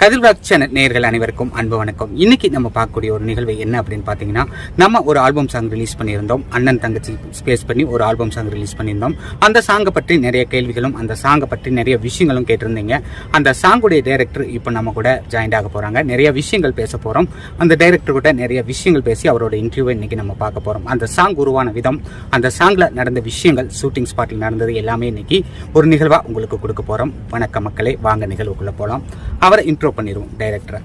கதிர்வாக் channel நேர்கள் அனைவருக்கும் அன்பு வணக்கம். இன்னைக்கு நம்ம பார்க்கக்கூடிய ஒரு நிகழ்வு என்ன அப்படின்னு பார்த்தீங்கன்னா நம்ம ஒரு ஆல்பம் சாங் ரிலீஸ் பண்ணியிருந்தோம். அண்ணன் தங்கச்சி ஸ்பேஸ் பண்ணி ஒரு ஆல்பம் சாங் ரிலீஸ் பண்ணியிருந்தோம். அந்த சாங்கை பற்றி நிறைய கேள்விகளும் அந்த சாங்கை பற்றி நிறைய விஷயங்களும் கேட்டிருந்தீங்க. அந்த சாங்குடைய டைரக்டர் இப்போ நம்ம கூட ஜாயிண்ட் ஆக போகிறாங்க நிறைய விஷயங்கள் பேச போகிறோம் அந்த டைரக்டர் கூட நிறைய விஷயங்கள் பேசி அவரோட இன்டர்வியூ இன்னைக்கு நம்ம பார்க்க போகிறோம் அந்த சாங் உருவான விதம் அந்த சாங்கில் நடந்த விஷயங்கள் ஷூட்டிங் ஸ்பாட்டில் நடந்தது எல்லாமே இன்னைக்கு ஒரு நிகழ்வாக உங்களுக்கு கொடுக்க போகிறோம் வணக்க மக்களே வாங்க நிகழ்வுக்குள்ளே போகலாம் அவரை இன்ட்ரோ பண்ணிடுவோம் டைரக்டரை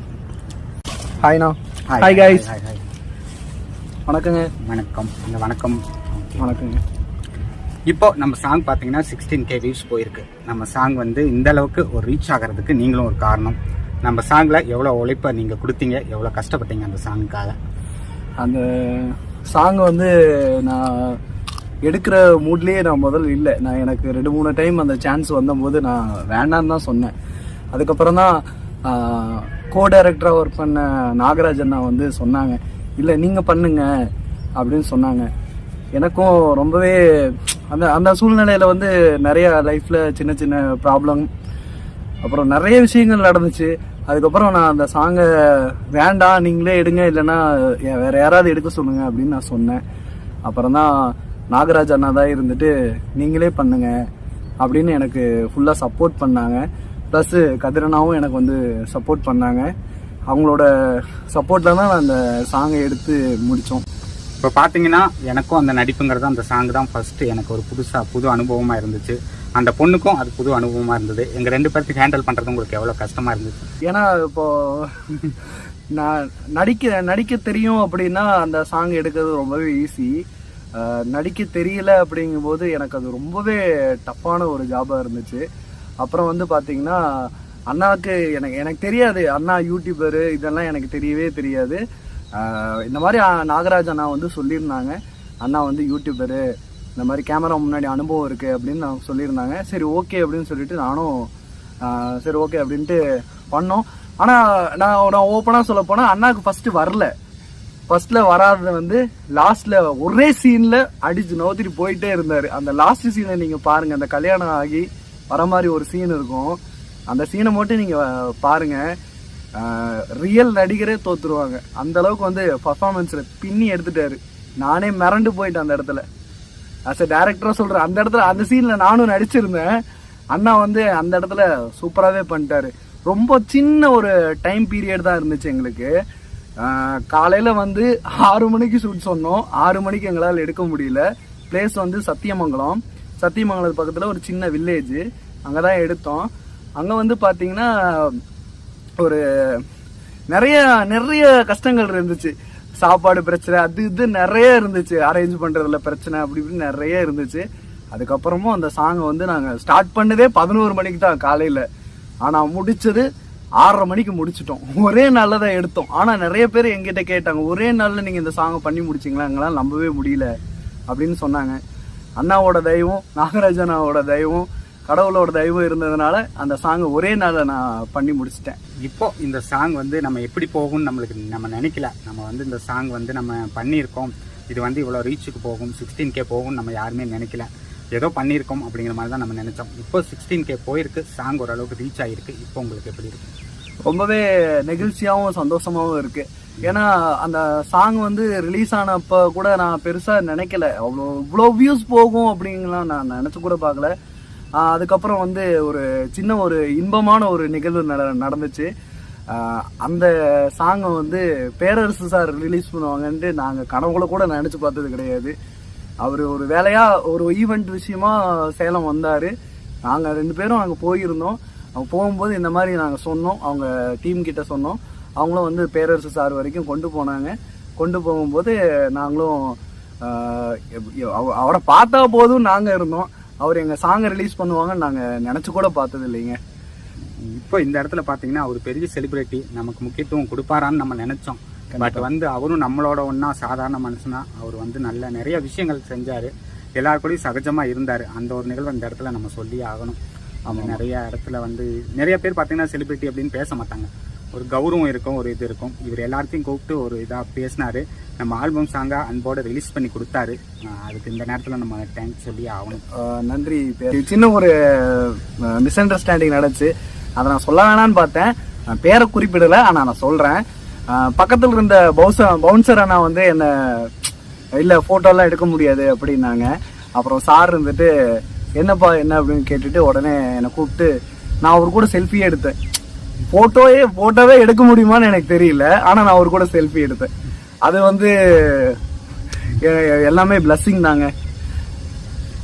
ஹாய்ண்ணா ஹாய் கைஸ் ஹாய் ஹாய் வணக்கங்க. வணக்கம். இந்த வணக்கம். வணக்கங்க. இப்போ நம்ம சாங் பார்த்தீங்கன்னா சிக்ஸ்டீன் கே வியூஸ் போயிருக்கு. நம்ம சாங் வந்து இந்த அளவுக்கு ஒரு ரீச் ஆகிறதுக்கு நீங்களும் ஒரு காரணம். நம்ம சாங்கில் எவ்வளோ உழைப்பை நீங்கள் கொடுத்தீங்க எவ்வளோ கஷ்டப்பட்டீங்க அந்த சாங்குக்காக அந்த சாங் வந்து நான் எடுக்கிற மூட்லேயே நான் முதல்ல இல்லை. நான் எனக்கு ரெண்டு மூணு டைம் அந்த சான்ஸ் வந்தபோது நான் வேண்டான்னு தான் சொன்னேன். அதுக்கப்புறம் தான் கோ டைரக்டராக ஒர்க் பண்ண நாகராஜ் அண்ணா வந்து சொன்னாங்க. இல்லை நீங்கள் பண்ணுங்க அப்படின்னு சொன்னாங்க. எனக்கும் ரொம்பவே அந்த அந்த சூழ்நிலையில் வந்து நிறைய லைஃப்பில் சின்ன சின்ன ப்ராப்ளம் அப்புறம் நிறைய விஷயங்கள் நடந்துச்சு. அதுக்கப்புறம் நான் அந்த சாங்கை வேண்டாம் நீங்களே எடுங்க இல்லைன்னா வேறு வேற யாராவது எடுக்க சொல்லுங்க அப்படின்னு நான் சொன்னேன். அப்புறம் தான் நாகராஜ் அண்ணா தான் இருந்துட்டு நீங்களே பண்ணுங்க அப்படின்னு எனக்கு ஃபுல்லாக சப்போர்ட் பண்ணாங்க. ப்ளஸ் கதிரனாவும் எனக்கு வந்து சப்போர்ட் பண்ணாங்க. அவங்களோட சப்போர்ட்டில் தான் நான் அந்த சாங்கை எடுத்து முடித்தோம். இப்போ பார்த்தீங்கன்னா எனக்கும் அந்த நடிப்புங்கிறது அந்த சாங் தான் ஃபர்ஸ்ட் எனக்கு ஒரு புதுசாக புது அனுபவமாக இருந்துச்சு. அந்த பொண்ணுக்கும் அது புது அனுபவமாக இருந்தது. எங்கள் ரெண்டு பேர்த்துக்கு ஹேண்டில் பண்ணுறது உங்களுக்கு எவ்வளோ கஷ்டமாக இருந்துச்சு? ஏன்னா இப்போ நான் நடிக்க நடிக்க தெரியும் அப்படின்னா அந்த சாங் எடுக்கிறது ரொம்பவே ஈஸி நடிக்க தெரியல அப்படிங்கும்போது எனக்கு அது ரொம்பவே டஃப்பான ஒரு ஜாபாக இருந்துச்சு. அப்புறம் வந்து பார்த்தீங்கன்னா அண்ணாவுக்கு எனக்கு எனக்கு தெரியாது. அண்ணா யூடியூபரு இதெல்லாம் எனக்கு தெரியவே தெரியாது. இந்த மாதிரி நாகராஜ் அண்ணா வந்து சொல்லியிருந்தாங்க. அண்ணா வந்து யூடியூபரு இந்த மாதிரி கேமரா முன்னாடி அனுபவம் இருக்குது அப்படின்னு நான் சொல்லியிருந்தாங்க. சரி ஓகே அப்படின்னு சொல்லிட்டு நானும் சரி ஓகே அப்படின்ட்டு பண்ணோம். ஆனால் நான் நான் ஓப்பனாக சொல்ல போனால் அண்ணாவுக்கு ஃபஸ்ட்டு வரல. ஃபஸ்ட்டில் வராதது வந்து லாஸ்ட்டில் ஒரே சீனில் அடிச்சு நோத்திட்டு போயிட்டே இருந்தார். அந்த லாஸ்ட் சீனை நீங்கள் பாருங்கள் அந்த கல்யாணம் ஆகி வர மாதிரி ஒரு சீன் இருக்கும். அந்த சீனை மட்டும் நீங்கள் பாருங்கள் பாருங்க. ரியல் நடிகரே தோற்றுருவாங்க அந்த அளவுக்கு வந்து பர்ஃபாமன்ஸில் பின்னி எடுத்துட்டாரு. நானே மிரண்டு போயிட்டேன் அந்த இடத்துல. அஸ் எ டேரக்டராக சொல்கிறேன் அந்த இடத்துல அந்த சீனில் நானும் நடிச்சிருந்தேன். அண்ணா வந்து அந்த இடத்துல சூப்பராகவே பண்ணிட்டாரு. ரொம்ப சின்ன ஒரு டைம் பீரியட் தான் இருந்துச்சு எங்களுக்கு. காலையில் வந்து ஆறு மணிக்கு ஷூட் சொன்னோம். ஆறு மணிக்கு எங்களால் எடுக்க முடியல. பிளேஸ் வந்து சத்தியமங்கலம். சத்தியமங்கலத்து பக்கத்தில் ஒரு சின்ன வில்லேஜ் அங்கதான் எடுத்தோம். அங்கே வந்து பார்த்தீங்கன்னா ஒரு நிறைய நிறைய கஷ்டங்கள் இருந்துச்சு. சாப்பாடு பிரச்சனை அது இது நிறைய இருந்துச்சு. அரேஞ்ச் பண்ணுறதுல பிரச்சனை அப்படி இப்படி நிறைய இருந்துச்சு. அதுக்கப்புறமும் அந்த சாங்கை வந்து நாங்கள் ஸ்டார்ட் பண்ணதே பதினோரு மணிக்கு தான் காலையில். ஆனால் முடித்தது ஆறரை மணிக்கு முடிச்சிட்டோம். ஒரே நாளில் தான் எடுத்தோம். ஆனால் நிறைய பேர் எங்கிட்ட கேட்டாங்க ஒரே நாளில் நீங்கள் இந்த சாங்கை பண்ணி முடிச்சிங்களா? எங்களால் நம்பவே முடியல. அப்படின்னு சொன்னாங்க. அண்ணாவோட தெய்வம் நாகராஜனாவோட தெய்வம் கடவுளோட தெய்வம் இருந்ததுனால அந்த சாங்கை ஒரே நாளில் நான் பண்ணி முடிச்சிட்டேன். இப்போ இந்த சாங் வந்து நம்ம எப்படி போகும்னு நம்மளுக்கு நம்ம நினைக்கல. நம்ம வந்து இந்த சாங் வந்து நம்ம பண்ணியிருக்கோம். இது வந்து இவ்வளோ ரீச்சுக்கு போகும். சிக்ஸ்டீன் கே போகும் நம்ம யாருமே நினைக்கல. ஏதோ பண்ணியிருக்கோம் அப்படிங்கிற மாதிரி தான் நம்ம நினைச்சோம். இப்போ சிக்ஸ்டீன் கே போயிருக்கு. சாங் ஓரளவுக்கு ரீச் ஆகிருக்கு இப்போ உங்களுக்கு எப்படி இருக்கு? ரொம்பவே நெகிழ்ச்சியாகவும் சந்தோஷமாகவும் இருக்குது ஏன்னா அந்த சாங் வந்து ரிலீஸ் ஆனப்போ கூட நான் பெருசாக நினைக்கல. அவ்வளோ இவ்வளோ வியூஸ் போகும் அப்படிங்கலாம் நான் நினச்சி கூட பார்க்கல. அதுக்கப்புறம் வந்து ஒரு சின்ன ஒரு இன்பமான ஒரு நிகழ்வு நட- நடந்துச்சு. அந்த சாங்கை வந்து பேரரசு சார் ரிலீஸ் பண்ணுவாங்கன்ட்டு நாங்கள் கனவுல கூட நினச்சி பார்த்தது கிடையாது. அவர் ஒரு வேலையாக ஒரு ஈவெண்ட் விஷயமா சேலம் வந்தார். நாங்கள் ரெண்டு பேரும் அங்கே போயிருந்தோம். அவங்க போகும்போது இந்த மாதிரி நாங்க சொன்னோம். அவங்க டீம் கிட்ட சொன்னோம். அவங்களும் வந்து பேரரசு சார் வரைக்கும் கொண்டு போனாங்க. கொண்டு போகும்போது நாங்களும் அவரை பார்த்தா போதும் நாங்க இருந்தோம். அவர் எங்க சாங்கை ரிலீஸ் பண்ணுவாங்கன்னு நாங்க நினைச்சு கூட பார்த்தது இல்லைங்க. இப்போ இந்த இடத்துல பார்த்தீங்கன்னா அவர் பெரிய செலிபிரிட்டி நமக்கு முக்கியத்துவம் கொடுப்பாரான்னு நம்ம நினைச்சோம். பட் வந்து அவரும் நம்மளோட ஒன்றா சாதாரண மனுஷனா அவர் வந்து நல்ல நிறைய விஷயங்கள் செஞ்சார். எல்லார் கூடயும் சகஜமாக இருந்தார். அந்த ஒரு நிகழ்வு இந்த இடத்துல நம்ம சொல்லி ஆகணும். அவங்க நிறைய இடத்துல வந்து நிறைய பேர் பார்த்தீங்கன்னா செலிபிரிட்டி அப்படின்னு பேச மாட்டாங்க. ஒரு கௌரவம் இருக்கும் ஒரு இது இருக்கும். இவர் எல்லாத்தையும் கூப்பிட்டு ஒரு இதாக பேசினாரு. நம்ம ஆல்பம் சாங்காக அன்போட ரிலீஸ் பண்ணி கொடுத்தாரு. அதுக்கு இந்த நேரத்தில் நம்ம தேங்க்ஸ் சொல்லி ஆகணும். நன்றி. சின்ன ஒரு மிஸ் அண்டர்ஸ்டாண்டிங் நடந்துச்சு. அதை நான் சொல்ல வேணான்னு பார்த்தேன். பேரை குறிப்பிடல ஆனா நான் சொல்றேன். ஆஹ் பக்கத்துல இருந்த பவுசர் பவுன்சர் அண்ணா வந்து என்ன இல்ல போட்டோ எல்லாம் எடுக்க முடியாது அப்படின்னாங்க. அப்புறம் சார் இருந்துட்டு என்னப்பா என்ன அப்படின்னு கேட்டுட்டு உடனே என்னை கூப்பிட்டு நான் அவர் கூட செல்ஃபியே எடுத்தேன். போட்டோவே போட்டோவே எடுக்க முடியுமான்னு எனக்கு தெரியல ஆனா நான் அவர் கூட செல்ஃபி எடுத்தேன். அது வந்து எல்லாமே பிளஸ்ஸிங் தாங்க.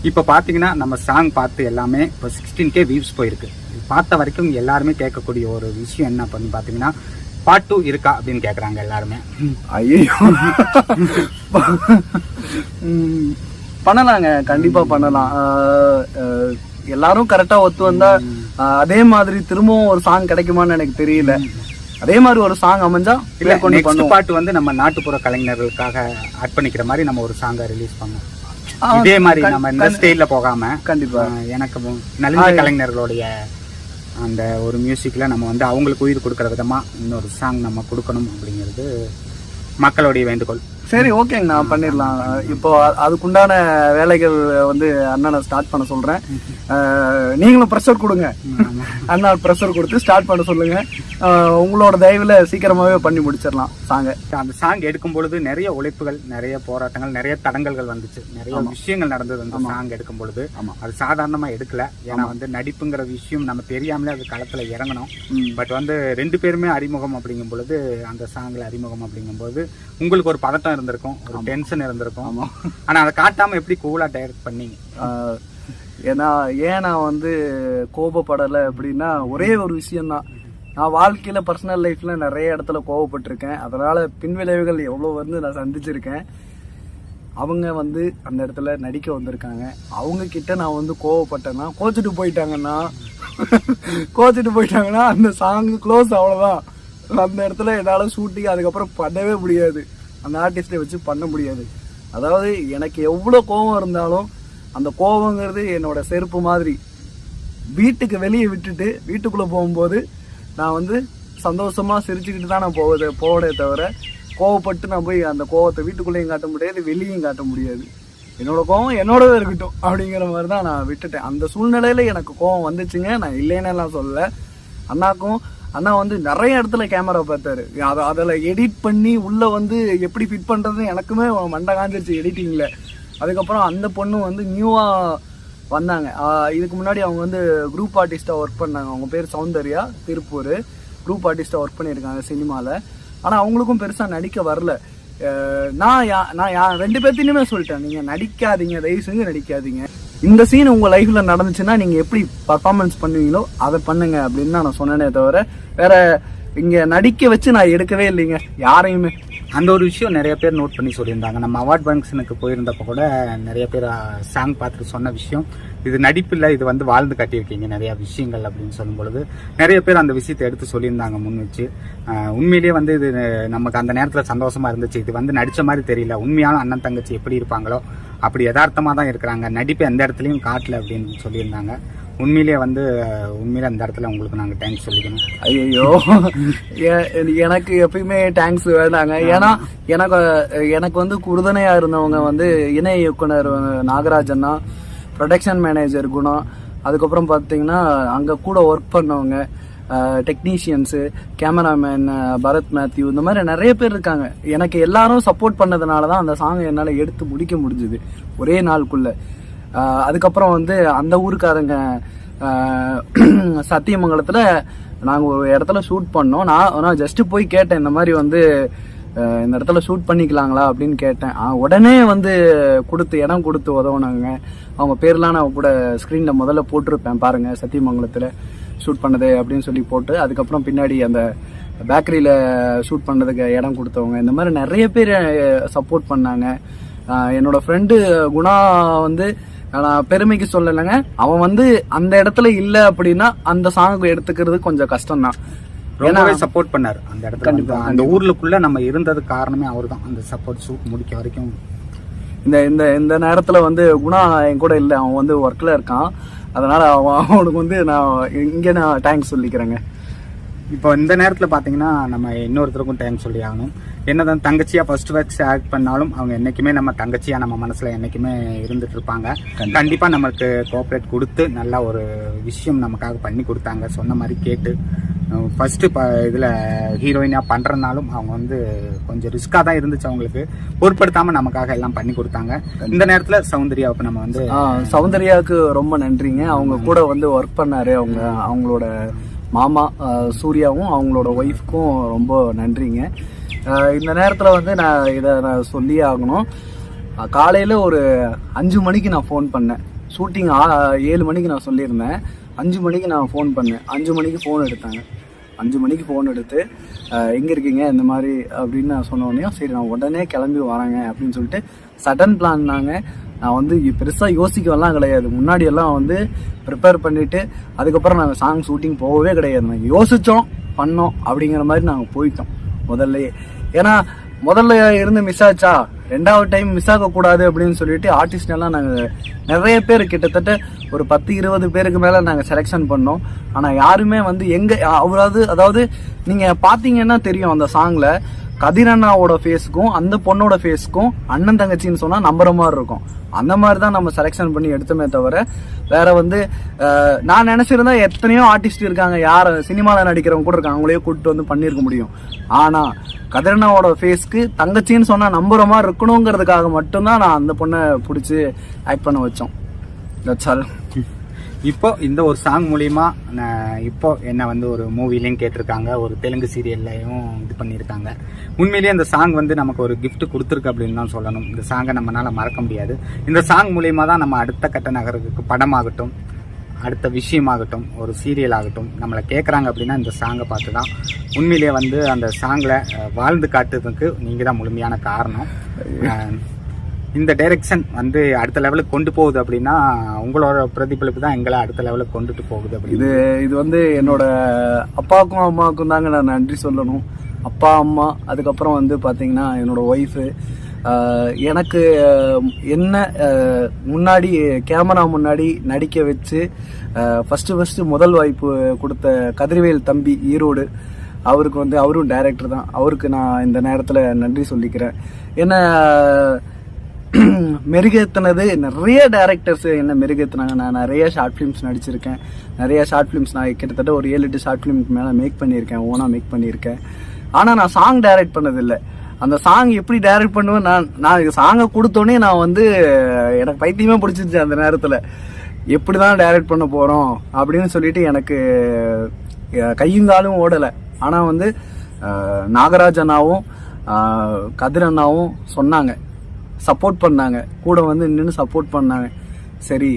இப்போ பார்த்தீங்கன்னா நம்ம சாங் பார்த்து எல்லாமே இப்போ சிக்ஸ்டீன் கே வியூஸ் போயிருக்கு. பார்த்த வரைக்கும் எல்லாருமே கேட்கக்கூடிய ஒரு விஷயம் என்ன அப்படின்னு பார்த்தீங்கன்னா பார்ட் டூ இருக்கா அப்படின்னு கேட்குறாங்க எல்லாருமே. ஐயோ பண்ணலாங்க கண்டிப்பா பண்ணலாம். எல்லாரும் கரெக்டா ஒத்து வந்தா அதே மாதிரி திரும்பவும் ஒரு சாங் கிடைக்குமான்னு எனக்கு தெரியல. அதே மாதிரி ஒரு சாங் அமைஞ்சா இல்ல பண்ணுவோம். பாட்டு வந்து நம்ம நாட்டுப்புற கலைஞர்களுக்காக அர்ப்பணிக்கிற மாதிரி நம்ம ஒரு சாங்கை ரிலீஸ் பண்ணோம் இதே மாதிரி நம்ம இந்த ஸ்டைல்ல போகாம கண்டிப்பா. எனக்கு நலிந்த கலைஞர்களுடைய அந்த ஒரு மியூசிக்ல நம்ம வந்து அவங்களுக்கு உயிர் கொடுக்கிற விதமா இன்னொரு சாங் நம்ம கொடுக்கணும் அப்படிங்கிறது மக்களுடைய வேண்டுகோள். சரி ஓகேங்க நான் பண்ணிடலாம் இப்போ அதுக்குண்டான வேலைகள் வந்து அண்ணனை ஸ்டார்ட் பண்ண சொல்றேன். ஆஹ், நீங்களும் ப்ரெஷர் கொடுங்க. அண்ணா ப்ரெஷர் கொடுத்து ஸ்டார்ட் பண்ண சொல்லுங்க. ஆஹ், உங்களோட தயவுல சீக்கிரமாவே பண்ணி முடிச்சிடலாம் சாங்க அந்த சாங் எடுக்கும் பொழுது நிறைய உழைப்புகள் நிறைய போராட்டங்கள் நிறைய தடங்கல்கள் வந்துச்சு. நிறைய விஷயங்கள் நடந்தது அந்த சாங் எடுக்கும் பொழுது. அது சாதாரணமா எடுக்கல. ஏன்னா வந்து நடிப்புங்கிற விஷயம் நம்ம தெரியாமலே அது களத்துல இறங்கணும். பட் வந்து ரெண்டு பேருமே அறிமுகம் அப்படிங்கும் பொழுது அந்த சாங்ல அறிமுகம் அப்படிங்கும்போது உங்களுக்கு ஒரு பதட்டம் இருந்திருக்கும். ஒரு டென்ஷன் இருந்திருக்கும். ஆமா. ஆனா அதை காட்டாம எப்படி கூலா டைரக்ட் பண்ணீங்க? ஏன்னா ஏன் நான் வந்து கோபப்படலை அப்படின்னா ஒரே ஒரு விஷயம்தான். நான் வாழ்க்கையில பர்சனல் லைஃப்ல நிறைய இடத்துல கோவப்பட்டிருக்கேன் அதனால பின்விளைவுகள் எவ்வளோ வந்து நான் சந்திச்சிருக்கேன். அவங்க வந்து அந்த இடத்துல நடிக்க வந்திருக்காங்க. அவங்க கிட்ட நான் வந்து கோவப்பட்டேன்னா கோச்சிட்டு போயிட்டாங்கன்னா கோச்சிட்டு போயிட்டாங்கன்னா அந்த சாங் க்ளோஸ் அவ்வளோதான் அந்த இடத்துல என்னால் ஷூட்டிங் அதுக்கப்புறம் பண்ணவே முடியாது. அந்த ஆர்டிஸ்ட்டை வச்சு பண்ண முடியாது. அதாவது எனக்கு எவ்வளோ கோபம் இருந்தாலும் அந்த கோபங்கிறது என்னோட செருப்பு மாதிரி. வீட்டுக்கு வெளியே விட்டுட்டு வீட்டுக்குள்ளே போகும்போது நான் வந்து சந்தோஷமாக சிரிச்சுக்கிட்டு தான் நான் போவதே போவதே தவிர கோவப்பட்டு நான் போய் அந்த கோவத்தை வீட்டுக்குள்ளேயும் காட்ட முடியாது வெளியும் காட்ட முடியாது. என்னோட கோவம் என்னோடவே இருக்கட்டும் அப்படிங்கிற மாதிரி தான் நான் விட்டுட்டேன். அந்த சூழ்நிலையில எனக்கு கோவம் வந்துச்சுங்க. நான் இல்லைன்னு எல்லாம் சொல்லலை. அண்ணாக்கும் அண்ணா வந்து நிறைய இடத்துல கேமரா பார்த்தாரு. அதை அதில் எடிட் பண்ணி உள்ளே வந்து எப்படி ஃபிட் பண்ணுறதுன்னு எனக்குமே மண்டை காஞ்சிருச்சு எடிட்டிங்கில் அதுக்கப்புறம் அந்த பொண்ணு வந்து நியூவாக வந்தாங்க. இதுக்கு முன்னாடி அவங்க வந்து குரூப் ஆர்டிஸ்ட்டாக ஒர்க் பண்ணாங்க. அவங்க பேர் சௌந்தர்யா திருப்பூர். குரூப் ஆர்டிஸ்ட்டாக ஒர்க் பண்ணியிருக்காங்க சினிமாவில் ஆனால் அவங்களுக்கும் பெருசாக நடிக்க வரல. நான் யா நான் யா ரெண்டு பேர்த்தையுமே சொல்லிட்டேன். நீங்கள் நடிக்காதீங்க தயவு செஞ்சு நடிக்காதீங்க. இந்த சீன் உங்கள் லைஃப்பில் நடந்துச்சுன்னா நீங்கள் எப்படி பர்ஃபார்மன்ஸ் பண்ணுவீங்களோ அதை பண்ணுங்க அப்படின்னு தான் நான் சொன்னேனே தவிர வேற இங்கே நடிக்க வச்சு நான் எடுக்கவே இல்லைங்க. யாரையுமே. அந்த ஒரு விஷயம் நிறைய பேர் நோட் பண்ணி சொல்லியிருந்தாங்க. நம்ம அவார்ட் ஃபங்க்ஷனுக்கு போயிருந்தப்போ கூட நிறைய பேர் சாங் பார்த்துட்டு சொன்ன விஷயம். இது நடிப்பில் இது வந்து வாழ்ந்து காட்டியிருக்கீங்க நிறையா விஷயங்கள் அப்படின்னு சொல்லும் பொழுது நிறைய பேர் அந்த விஷயத்தை எடுத்து சொல்லியிருந்தாங்க முன் வச்சு. உண்மையிலேயே வந்து இது நமக்கு அந்த நேரத்தில் சந்தோஷமாக இருந்துச்சு. இது வந்து நடித்த மாதிரி தெரியல. உண்மையான அண்ணன் தங்கச்சி எப்படி இருப்பாங்களோ அப்படி யதார்த்தமாக தான் இருக்கிறாங்க. நடிப்பு எந்த இடத்துலையும் காட்டல அப்படின்னு சொல்லியிருந்தாங்க. உண்மையிலேயே வந்து உண்மையிலே அந்த இடத்துல உங்களுக்கு நாங்கள் தேங்க்ஸ் சொல்லிக்கணும். ஐயோ எனக்கு எப்பயுமே தேங்க்ஸ் வேண்டாங்க. ஏன்னா எனக்கு எனக்கு வந்து குருதனையா இருந்தவங்க வந்து இணை இயக்குனர் நாகராஜன்னா ப்ரொடக்ஷன் மேனேஜர் குணம் அதுக்கப்புறம் பார்த்தீங்கன்னா அங்கே கூட ஒர்க் பண்ணவங்க. டெக்னீஷியன்ஸு கேமராமேன் பரத் மேத்யூ இந்த மாதிரி நிறைய பேர் இருக்காங்க. எனக்கு எல்லாரும் சப்போர்ட் பண்ணதுனால தான் அந்த சாங்கை என்னால் எடுத்து முடிக்க முடிஞ்சுது. ஒரே நாளுக்குள்ள. அதுக்கப்புறம் வந்து அந்த ஊருக்காரங்க சத்தியமங்கலத்தில் நாங்கள் ஒரு இடத்துல ஷூட் பண்ணோம். நான் நான் ஜஸ்ட்டு போய் கேட்டேன் இந்த மாதிரி வந்து இந்த இடத்துல ஷூட் பண்ணிக்கலாங்களா அப்படின்னு கேட்டேன். உடனே வந்து கொடுத்து இடம் கொடுத்து உதவுனாங்க. அவங்க பேர்லாம் நான் கூட ஸ்க்ரீனில் முதல்ல போட்டிருப்பேன் பாருங்கள் சத்தியமங்கலத்தில். ஷூட் பண்ணது அப்படின்னு சொல்லி போட்டு அதுக்கப்புறம் பின்னாடி அந்த பேக்கரியில் ஷூட் பண்ணதுக்கு இடம் கொடுத்தவங்க இந்த மாதிரி நிறைய பேர் சப்போர்ட் பண்ணாங்க. ஆஹ் என்னோட ஃப்ரெண்டு குணா வந்து நான் பெருமைக்கு சொல்லலைங்க. அவன் வந்து அந்த இடத்துல இல்லை அப்படின்னா அந்த சாங் எடுத்துக்கிறது கொஞ்சம் கஷ்டம்தான். ரொம்பவே சப்போர்ட் பண்ணாரு. அந்த இடத்துல அந்த ஊர்லக்குள்ள நம்ம இருந்தது காரணமே அவர்தான். அந்த சப்போர்ட் ஷூட் முடிக்க வரைக்கும். இந்த இந்த இந்த நேரத்துல வந்து குணா என் கூட இல்லை. அவன் வந்து ஒர்க்ல இருக்கான். அதனால அவன் அவனுக்கு வந்து நான் இங்கே நான் தேங்க்ஸ் சொல்லிக்கிறேங்க. இப்போ இந்த நேரத்தில் பார்த்தீங்கன்னா நம்ம இன்னொருத்தருக்கும் டைம் சொல்லி ஆகணும். என்னதான் தங்கச்சியா ஃபர்ஸ்ட் வச்சு ஆக்ட் பண்ணாலும் அவங்க என்னைக்குமே நம்ம தங்கச்சியா நம்ம மனசுல என்னைக்குமே இருந்துட்டு இருப்பாங்க. கண்டிப்பா. நமக்கு கோஆப்ரேட் கொடுத்து நல்லா ஒரு விஷயம் நமக்காக பண்ணி கொடுத்தாங்க. சொன்ன மாதிரி கேட்டு ஃபர்ஸ்ட் ப இதில் ஹீரோயினாக பண்ணுறதுனாலும் அவங்க வந்து கொஞ்சம் ரிஸ்காக தான் இருந்துச்சு அவங்களுக்கு. பொருட்படுத்தாமல் நமக்காக எல்லாம் பண்ணி கொடுத்தாங்க. இந்த நேரத்தில் சௌந்தர்யாவுக்கு நம்ம வந்து சௌந்தர்யாவுக்கு ரொம்ப நன்றிங்க. அவங்க கூட வந்து ஒர்க் பண்ணாரு. அவங்க அவங்களோட மாமா சூர்யாவும் அவங்களோட ஒய்ஃப்க்கும் ரொம்ப நன்றிங்க. இந்த நேரத்தில் வந்து நான் இதை நான் சொல்லியே ஆகணும். காலையில் ஒரு அஞ்சு மணிக்கு நான் ஃபோன் பண்ணேன். ஷூட்டிங் ஏழு மணிக்கு நான் சொல்லியிருந்தேன். அஞ்சு மணிக்கு நான் ஃபோன் பண்ணேன். அஞ்சு மணிக்கு ஃபோன் எடுத்தாங்க. அஞ்சு மணிக்கு ஃபோன் எடுத்து எங்கே இருக்கீங்க? இந்த மாதிரி அப்படின்னு நான் சொன்னோடனே சரி நான் உடனே கிளம்பி வரேங்க அப்படின்னு சொல்லிட்டு சடன் பிளான்னாங்க நான் வந்து பெருசாக யோசிக்கவெல்லாம் கிடையாது. முன்னாடியெல்லாம் வந்து ப்ரிப்பேர் பண்ணிவிட்டு அதுக்கப்புறம் நாங்கள் சாங் ஷூட்டிங் போகவே கிடையாது. நாங்கள் யோசித்தோம் பண்ணோம் அப்படிங்கிற மாதிரி நாங்கள் போயிட்டோம் முதல்லையே. ஏன்னா முதல்ல இருந்து மிஸ் ஆச்சா? ரெண்டாவது டைம் மிஸ் ஆகக்கூடாது அப்படின்னு சொல்லிட்டு ஆர்டிஸ்ட் எல்லாம் நாங்கள் நிறைய பேர் கிட்டத்தட்ட ஒரு பத்து இருபது பேருக்கு மேலே நாங்கள் செலெக்ஷன் பண்ணோம். ஆனால் யாருமே வந்து எங்கே அவராது அதாவது நீங்கள் பார்த்தீங்கன்னா தெரியும் அந்த சாங்கில் கதிர் அண்ணாவோட ஃபேஸுக்கும் அந்த பொண்ணோட ஃபேஸுக்கும் அண்ணன் தங்கச்சின்னு சொன்னால் நம்புற மாதிரி இருக்கும். அந்த மாதிரி தான் நம்ம செலெக்ஷன் பண்ணி எடுத்தோமே தவிர வேற வந்து நான் நினைச்சிருந்தா எத்தனையோ ஆர்டிஸ்ட் இருக்காங்க. யார் சினிமாவில் நடிக்கிறவங்க கூட இருக்காங்க. அவங்களையே கூப்பிட்டு வந்து பண்ணியிருக்க முடியும். ஆனால் கதிரண்ணாவோட ஃபேஸ்க்கு தங்கச்சின்னு சொன்னால் நம்புற மாதிரி இருக்கணுங்கிறதுக்காக மட்டும்தான் நான் அந்த பொண்ணை பிடிச்சி ஆக்ட் பண்ண வச்சோம். தட்ஸ் ஆல் இப்போ இந்த ஒரு சாங் மூலியமா நான் இப்போ என்ன வந்து ஒரு மூவிலையும் கேட்டிருக்காங்க ஒரு தெலுங்கு சீரியல்லையும் இது பண்ணியிருக்காங்க. உண்மையிலேயே இந்த சாங் வந்து நமக்கு ஒரு கிஃப்ட் கொடுத்துருக்கு அப்படின்னு தான் சொல்லணும். இந்த சாங்கை நம்மளால மறக்க முடியாது. இந்த சாங் மூலியமா தான் நம்ம அடுத்த கட்ட நகருக்கு படமாகட்டும் அடுத்த விஷயமாகட்டும் ஒரு சீரியல் ஆகட்டும் நம்மளை கேட்குறாங்க அப்படின்னா இந்த சாங்கை பார்த்து தான் உண்மையிலேயே வந்து அந்த சாங்கில் வாழ்ந்து காட்டுறதுக்கு நீங்கள் தான் முழுமையான காரணம். இந்த டைரக்ஷன் வந்து அடுத்த லெவலுக்கு கொண்டு போகுது அப்படின்னா உங்களோட பிரதிபலிப்பு தான் எங்களை அடுத்த லெவலுக்கு கொண்டுட்டு போகுது அப்படின்னு. இது இது வந்து என்னோட அப்பாவுக்கும் அம்மாவுக்கும் தாங்க நான் நன்றி சொல்லணும். அப்பா அம்மா அதுக்கப்புறம் வந்து பார்த்தீங்கன்னா என்னோட ஒய்ஃபு எனக்கு என்ன முன்னாடி கேமரா முன்னாடி நடிக்க வச்சு ஃபஸ்ட்டு ஃபஸ்ட்டு முதல் வாய்ப்பு கொடுத்த கதிர்வேல் தம்பி ஈரோடு அவருக்கு வந்து அவரும் டைரக்டர் தான். அவருக்கு நான் இந்த நேரத்தில் நன்றி சொல்லிக்கிறேன். ஏன்னா மெருகேற்றினது நிறைய டேரக்டர்ஸ் என்ன மெருகேற்றினாங்க நான் நிறைய ஷார்ட் ஃபிலிம்ஸ் நடிச்சிருக்கேன். நிறைய ஷார்ட் ஃபிலிம்ஸ் நான் கிட்டத்தட்ட ஒரு ஏழு எட்டு ஷார்ட் ஃபிலிம்க்கு மேலே மேக் பண்ணியிருக்கேன் ஓனாக மேக் பண்ணியிருக்கேன். ஆனால் நான் சாங் டைரக்ட் பண்ணதில்லை. அந்த சாங் எப்படி டைரக்ட் பண்ணுவேன் நான் நான் சாங்கை கொடுத்தோன்னே நான் வந்து எனக்கு பைத்தியமே பிடிச்சிருச்சு அந்த நேரத்தில். எப்படி தான் டைரக்ட் பண்ண போகிறோம் அப்படின்னு சொல்லிட்டு எனக்கு கையும் காலும் ஓடலை. ஆனால் வந்து அஹ், நாகராஜ் அண்ணாவும் கதிர் அண்ணாவும் சொன்னாங்க. சப்போர்ட் பண்ணாங்க. கூட வந்து நின்று சப்போர்ட் பண்ணாங்க. சரி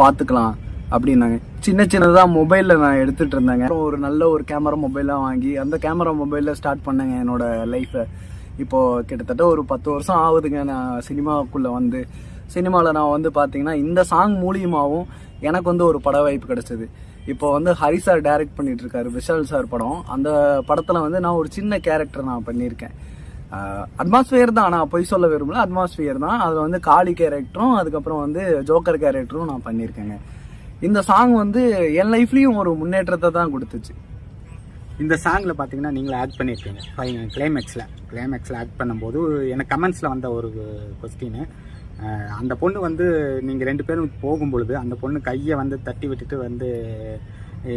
பார்த்துக்கலாம் அப்படின்னாங்க. சின்ன சின்னதாக மொபைலில் நான் எடுத்துகிட்டு இருந்தேங்க. ஒரு நல்ல ஒரு கேமரா மொபைலாக வாங்கி அந்த கேமரா மொபைலில் ஸ்டார்ட் பண்ணேங்க என்னோடய லைஃப்பை இப்போது கிட்டத்தட்ட ஒரு பத்து வருஷம் ஆகுதுங்க நான் சினிமாவுக்குள்ளே வந்து. சினிமாவில் நான் வந்து பார்த்தீங்கன்னா இந்த சாங் மூலியமாகவும் எனக்கு வந்து ஒரு பட வாய்ப்பு கிடச்சிது. இப்போ வந்து ஹரி சார் டைரக்ட் பண்ணிகிட்ருக்காரு விஷால் சார் படம். அந்த படத்தில் வந்து நான் ஒரு சின்ன கேரக்டர் நான் பண்ணியிருக்கேன். அட்மாஸ்பியர் தான். நான் பொய் சொல்ல விரும்பல. அட்மாஸ்பியர் தான். அதில் வந்து காளி கேரக்டரும் அதுக்கப்புறம் வந்து ஜோக்கர் கேரக்டரும் நான் பண்ணியிருக்கேங்க. இந்த சாங் வந்து என் லைஃப்லேயும் ஒரு முன்னேற்றத்தை தான் கொடுத்துச்சு. இந்த சாங்கில் பார்த்தீங்கன்னா நீங்களும் ஆக்ட் பண்ணியிருக்கீங்க. கிளைமேக்ஸில் கிளைமேக்ஸில் ஆக்ட் பண்ணும்போது எனக்கு கமெண்ட்ஸில் வந்த ஒரு கொஸ்டின் அந்த பொண்ணு வந்து நீங்கள் ரெண்டு பேரும் போகும்பொழுது அந்த பொண்ணு கையை வந்து தட்டி விட்டுட்டு வந்து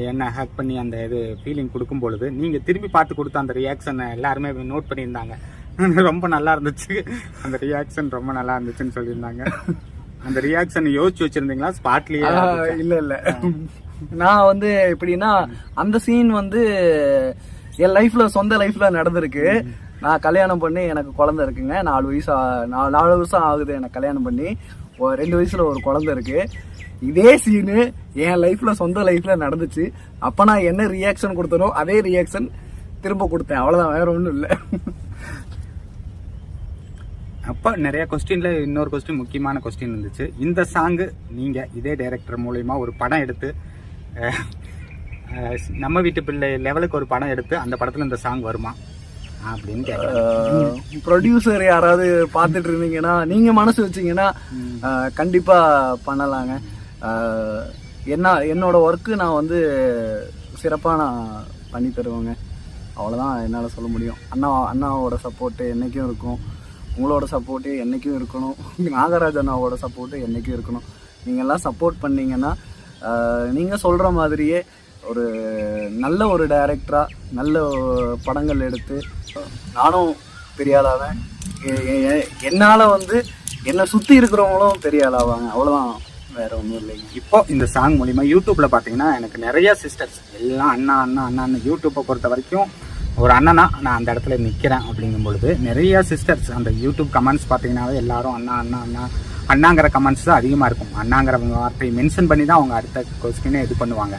என்ன ஹேக் பண்ணி அந்த இது ஃபீலிங் கொடுக்கும் பொழுது நீங்கள் திரும்பி பார்த்து கொடுத்த அந்த ரியாக்ஷனை எல்லாருமே நோட் பண்ணியிருந்தாங்க. ரொம்ப நல்லா இருந்துச்சு. அந்த ரியாக்ஷன் ரொம்ப நல்லா இருந்துச்சுன்னு சொல்லியிருந்தாங்க. அந்த ரியாக்ஷன் யோசிச்சு வச்சிருந்தீங்களா? ஸ்பாட்லயே இல்ல இல்ல. நான் வந்து எப்படின்னா அந்த சீன் வந்து என் லைஃப்ல சொந்த லைஃப்ல நடந்திருக்கு. நான் கல்யாணம் பண்ணி எனக்கு குழந்தை இருக்குங்க. நாலு வயசு நாலு நாலு வருஷம் ஆகுது எனக்கு கல்யாணம் பண்ணி. ஒரு ரெண்டு வயசுல ஒரு குழந்தை இருக்கு. இதே சீனு என் லைஃப்ல சொந்த லைஃப்ல நடந்துச்சு. அப்ப நான் என்ன ரியாக்ஷன் கொடுத்தனோ அதே ரியாக்ஷன் திரும்ப கொடுத்தேன். அவ்வளவுதான். வேற ஒன்றும் இல்லை. அப்போ நிறைய கொஸ்டின்ல இன்னொரு கொஸ்டின் முக்கியமான கொஸ்டின் இருந்துச்சு. இந்த சாங்கு நீங்க இதே டைரக்டர் மூலயமா ஒரு படம் எடுத்து நம்ம வீட்டு பிள்ளை லெவலுக்கு ஒரு படம் எடுத்து அந்த படத்துல இந்த சாங் வருமா? அப்படின்னு கேட்குறேன் ப்ரொடியூசர் யாராவது பார்த்துட்டு இருந்தீங்கன்னா நீங்க மனசு வச்சீங்கன்னா அஹ், கண்டிப்பா பண்ணலாங்க. என்ன என்னோட ஒர்க்கு நான் வந்து சிறப்பாக நான் பண்ணி தருவேங்க. அவ்வளோதான் என்னால் சொல்ல முடியும். அண்ணா அண்ணாவோட சப்போர்ட்டு என்றைக்கும் இருக்கும். உங்களோட சப்போர்ட்டு என்றைக்கும் இருக்கணும். நாகராஜனாவோட சப்போர்ட்டு என்றைக்கும் இருக்கணும். நீங்கள் எல்லாம் சப்போர்ட் பண்ணிங்கன்னா நீங்கள் சொல்கிற மாதிரியே ஒரு நல்ல ஒரு டைரக்டராக நல்ல படங்கள் எடுத்து நானும் பெரிய ஆளாவேன் என்னால் வந்து என்னை சுற்றி இருக்கிறவங்களும் பெரிய ஆளாவாங்க அவ்வளவுதான் வேற ஒன்றும் இல்லைங்க. இப்போ இந்த சாங் மூலிமா யூடியூப்பில் பார்த்தீங்கன்னா எனக்கு நிறைய சிஸ்டர்ஸ் எல்லாம் அண்ணா அண்ணா அண்ணான்னு யூடியூப்பை பொறுத்த வரைக்கும் ஒரு அண்ணனா நான் அந்த இடத்துல நிற்கிறேன் அப்படிங்கும் பொழுது நிறைய சிஸ்டர்ஸ் அந்த யூடியூப் கமெண்ட்ஸ் பார்த்தீங்கன்னாவே எல்லாரும் அண்ணா அண்ணா அண்ணா அண்ணாங்கிற கமெண்ட்ஸ் தான் அதிகமாக இருக்கும். அண்ணாங்கிற வார்த்தையை மென்ஷன் பண்ணி தான் அவங்க அடுத்த கொஸ்டினே இது பண்ணுவாங்க.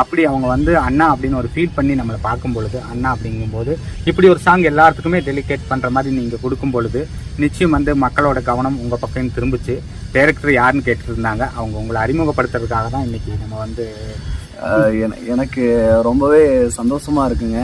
அப்படி அவங்க வந்து அண்ணா அப்படின்னு ஒரு ஃபீல் பண்ணி நம்மளை பார்க்கும் பொழுது அண்ணா அப்படிங்கும்போது இப்படி ஒரு சாங் எல்லாத்துக்குமே டெலிகேட் பண்ணுற மாதிரி நீங்கள் கொடுக்கும் பொழுது நிச்சயம் வந்து மக்களோட கவனம் உங்கள் பக்கம் திரும்பிச்சு. டேரக்டர் யாருன்னு கேட்டுருந்தாங்க. அவங்க உங்களை அறிமுகப்படுத்துறதுக்காக தான் இன்றைக்கி நம்ம வந்து எனக்கு ரொம்பவே சந்தோஷமாக இருக்குங்க.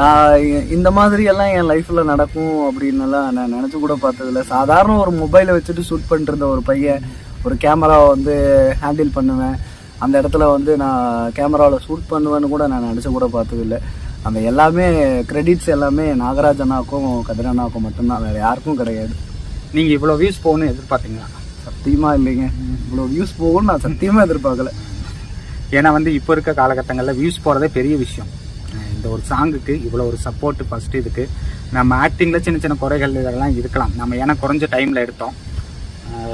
நான் இந்த மாதிரி எல்லாம் என் லைஃப்ல நடக்கும் அப்படின்னு எல்லாம் நான் நினைச்சு கூட பார்த்ததில்ல. சாதாரண ஒரு மொபைலை வச்சுட்டு ஷூட் பண்ணிட்டு இருந்த ஒரு பையன் ஒரு கேமராவை வந்து ஹேண்டில் பண்ணுவேன். அந்த இடத்துல வந்து நான் கேமராவில் ஷூட் பண்ணுவேன்னு கூட நான் நினச்சி கூட பார்த்ததில்ல. அந்த எல்லாமே கிரெடிட்ஸ் எல்லாமே நாகராஜ் அண்ணாக்கும் கதிர் அண்ணாக்கும் மட்டும்தான். வேற யாருக்கும் கிடையாது. நீங்கள் இவ்வளோ வியூஸ் போகணும்னு எதிர்பார்த்தீங்களா? சத்தியமா இல்லைங்க. இவ்வளோ வியூஸ் போகும்னு நான் சத்தியமா எதிர்பார்க்கல. ஏன்னா வந்து இப்போ இருக்க காலகட்டங்களில் வியூஸ் போகிறதே பெரிய விஷயம். இந்த ஒரு சாங்குக்கு இவ்வளோ ஒரு சப்போர்ட் ஃபஸ்ட்டு இதுக்கு. நம்ம ஆக்டிங்கில் சின்ன சின்ன குறைகள் இதெல்லாம் இருக்கலாம். நம்ம ஏன்னா குறைஞ்ச டைமில் எடுத்தோம்.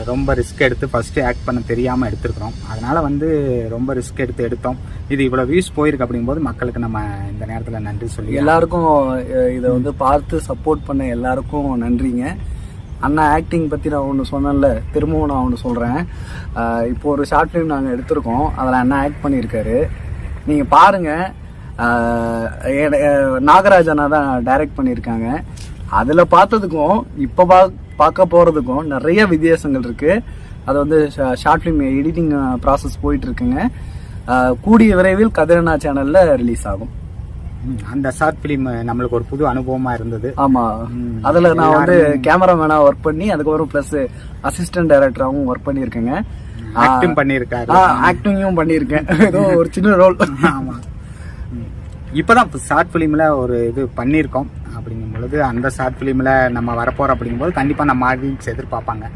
ரொம்ப ரிஸ்க் எடுத்து ஃபஸ்ட்டு ஆக்ட் பண்ண தெரியாமல் எடுத்துருக்குறோம். அதனால் வந்து ரொம்ப ரிஸ்க் எடுத்து எடுத்தோம். இது இவ்வளோ வியூஸ் போயிருக்கு அப்படிங்கும்போது மக்களுக்கு நம்ம இந்த நேரத்தில் நன்றி சொல்லி எல்லாருக்கும் இதை வந்து பார்த்து சப்போர்ட் பண்ண எல்லாருக்கும் நன்றிங்க. அண்ணா ஆக்டிங் பற்றி நான் ஒன்று சொன்னேன்ல. திரும்பவும் நான் ஒன்று சொல்கிறேன் இப்போ ஒரு ஷார்ட் ஃபிலிம் நாங்கள் எடுத்திருக்கோம். அதில் அண்ணா ஆக்ட் பண்ணியிருக்காரு. நீங்கள் பாருங்கள் நாகராஜ் அண்ணா தான் டைரக்ட் பண்ணியிருக்காங்க. அதில் பார்த்ததுக்கும் இப்போ பா பார்க்க போகிறதுக்கும் நிறைய வித்தியாசங்கள் இருக்குது அது வந்து ஷார்ட் ஃபிலிம் எடிட்டிங் ப்ராசஸ் போயிட்டு இருக்குங்க அஹ், கூடிய விரைவில் கதிரண்ணா சேனலில் ரிலீஸ் ஆகும். அந்த ஷார்ட் ஃபிலிம் நம்மளுக்கு ஒரு புது அனுபவமாக இருந்தது. ஆமா. அதுல நான் வந்து கேமராமேனா ஒர்க் பண்ணி அதுக்கப்புறம் பிளஸ் அசிஸ்டன்ட் டைரக்டராகவும் ஒர்க் பண்ணியிருக்கேங்க. ஆக்டிங் பண்ணியிருக்காரு. ஆக்டிங்கும் பண்ணியிருக்கேன். ஏதோ ஒரு சின்ன ரோல் ஆமாம் இப்போதான் ஷார்ட் ஃபிலிமில் ஒரு இது பண்ணியிருக்கோம். அப்படிங்கும் பொழுது அந்த ஷார்ட் ஃபிலிமில் நம்ம வரப்போகிறோம் அப்படிங்கும்போது கண்டிப்பாக நம்ம ஆடியன்ஸ் எதிர்பார்ப்பாங்க.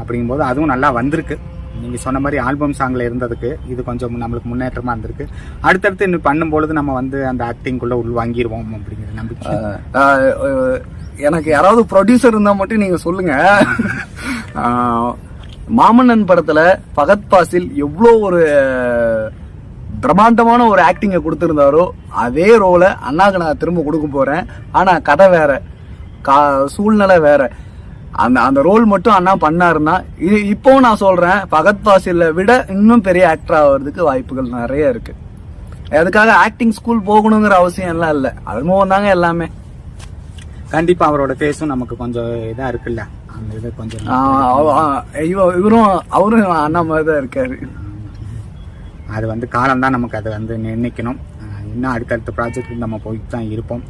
அப்படிங்கும்போது அதுவும் நல்லா வந்திருக்கு. நீங்கள் சொன்ன மாதிரி ஆல்பம் சாங்கில் இருந்ததுக்கு இது கொஞ்சம் நம்மளுக்கு முன்னேற்றமாக இருந்திருக்கு. அடுத்தடுத்து இன்னும் பண்ணும்பொழுது நம்ம வந்து அந்த ஆக்டிங்குள்ளே உள்வாங்கிடுவோம் அப்படிங்கிற நம்பிக்கை. எனக்கு யாராவது ப்ரொடியூசர் இருந்தால் மட்டும் நீங்கள் சொல்லுங்கள் மாமன்னன் படத்தில் பகத் பாசில் எவ்வளோ ஒரு பிரம்மாண்டமான ஒரு ஆக்டிங்கை கொடுத்திருந்தாரோ அதே ரோலை அண்ணாக்கு நான் திரும்ப கொடுக்க போறேன். ஆனா கதை வேற. கா சூழ்நிலை வேற. அந்த அந்த ரோல் மட்டும் அண்ணா பண்ணாருன்னா இது இப்போ நான் சொல்றேன் பகத் பாசில விட இன்னும் பெரிய ஆக்டர் ஆகிறதுக்கு வாய்ப்புகள் நிறைய இருக்கு. அதுக்காக ஆக்டிங் ஸ்கூல் போகணுங்கிற அவசியம் எல்லாம் இல்லை. அனுபவம் தாங்க எல்லாமே. கண்டிப்பாக அவரோட ஃபேஸும் நமக்கு கொஞ்சம் இதாக இருக்குல்ல? அந்த இது கொஞ்சம் இவரும் அவரும் அண்ணா மாதிரி தான் இருக்காரு. அது வந்து காலம்தான் நமக்கு அதை வந்து நிர்ணயிக்கணும். இன்னும் அடுத்தடுத்த ப்ராஜெக்ட் நம்ம போயிட்டு தான் இருப்போம்.